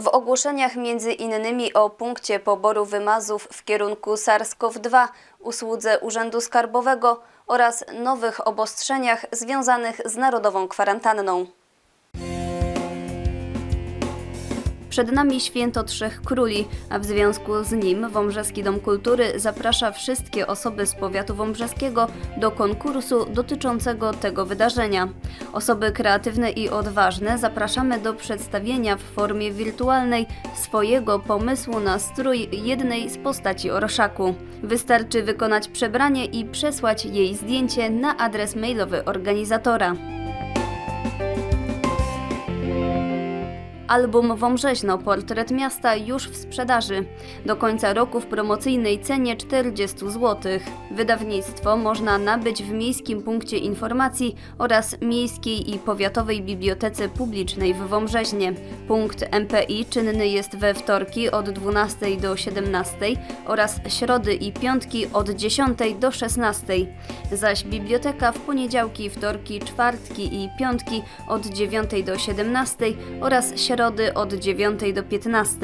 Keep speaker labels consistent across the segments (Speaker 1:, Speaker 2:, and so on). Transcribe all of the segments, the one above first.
Speaker 1: W ogłoszeniach między innymi o punkcie poboru wymazów w kierunku SARS-CoV-2, usłudze Urzędu Skarbowego oraz nowych obostrzeniach związanych z narodową kwarantanną. Przed nami święto Trzech Króli, a w związku z nim Wąbrzeski Dom Kultury zaprasza wszystkie osoby z powiatu wąbrzeskiego do konkursu dotyczącego tego wydarzenia. Osoby kreatywne i odważne zapraszamy do przedstawienia w formie wirtualnej swojego pomysłu na strój jednej z postaci orszaku. Wystarczy wykonać przebranie i przesłać jej zdjęcie na adres mailowy organizatora. Album Wąbrzeźno Portret Miasta już w sprzedaży. Do końca roku w promocyjnej cenie 40 zł. Wydawnictwo można nabyć w Miejskim Punkcie Informacji oraz Miejskiej i Powiatowej Bibliotece Publicznej w Wąbrzeźnie. Punkt MPI czynny jest we wtorki od 12 do 17 oraz środy i piątki od 10 do 16. Zaś biblioteka w poniedziałki, wtorki, czwartki i piątki od 9 do 17 oraz środy od 9 do 15.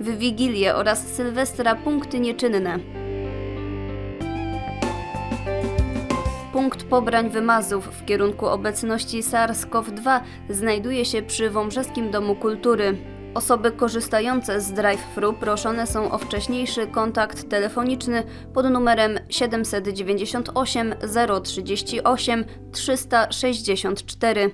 Speaker 1: W Wigilię oraz Sylwestra punkty nieczynne. Punkt pobrań wymazów w kierunku obecności SARS-CoV-2 znajduje się przy Wąbrzeskim Domu Kultury. Osoby korzystające z drive-thru proszone są o wcześniejszy kontakt telefoniczny pod numerem 798 038 364.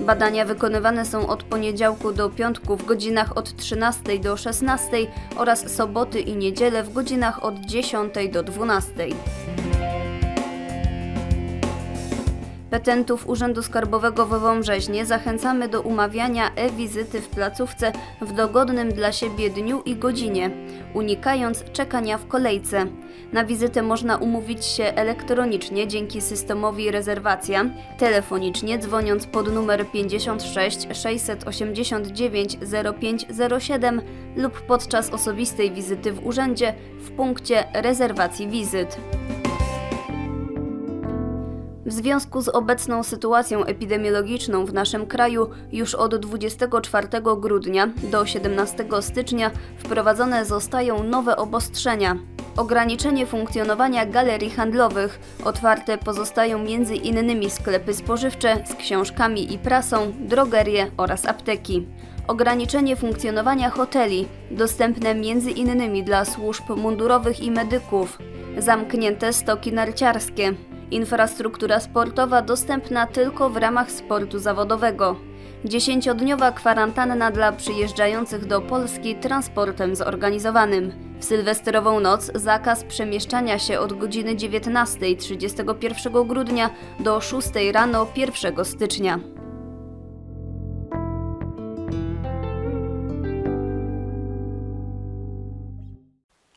Speaker 1: Badania wykonywane są od poniedziałku do piątku w godzinach od 13 do 16 oraz soboty i niedzielę w godzinach od 10 do 12. Petentów Urzędu Skarbowego we Wąbrzeźnie zachęcamy do umawiania e-wizyty w placówce w dogodnym dla siebie dniu i godzinie, unikając czekania w kolejce. Na wizytę można umówić się elektronicznie dzięki systemowi rezerwacja, telefonicznie dzwoniąc pod numer 56 689 0507 lub podczas osobistej wizyty w urzędzie w punkcie rezerwacji wizyt. W związku z obecną sytuacją epidemiologiczną w naszym kraju już od 24 grudnia do 17 stycznia wprowadzone zostają nowe obostrzenia. Ograniczenie funkcjonowania galerii handlowych. Otwarte pozostają innymi sklepy spożywcze z książkami i prasą, drogerie oraz apteki. Ograniczenie funkcjonowania hoteli, dostępne innymi dla służb mundurowych i medyków. Zamknięte stoki narciarskie. Infrastruktura sportowa dostępna tylko w ramach sportu zawodowego. Dziesięciodniowa kwarantanna dla przyjeżdżających do Polski transportem zorganizowanym. W sylwestrową noc zakaz przemieszczania się od godziny 19 31 grudnia do 6 rano 1 stycznia.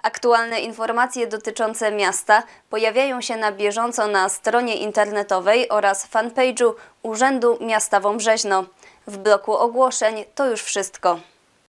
Speaker 1: Aktualne informacje dotyczące miasta pojawiają się na bieżąco na stronie internetowej oraz fanpage'u Urzędu Miasta Wąbrzeźno. W bloku ogłoszeń to już wszystko.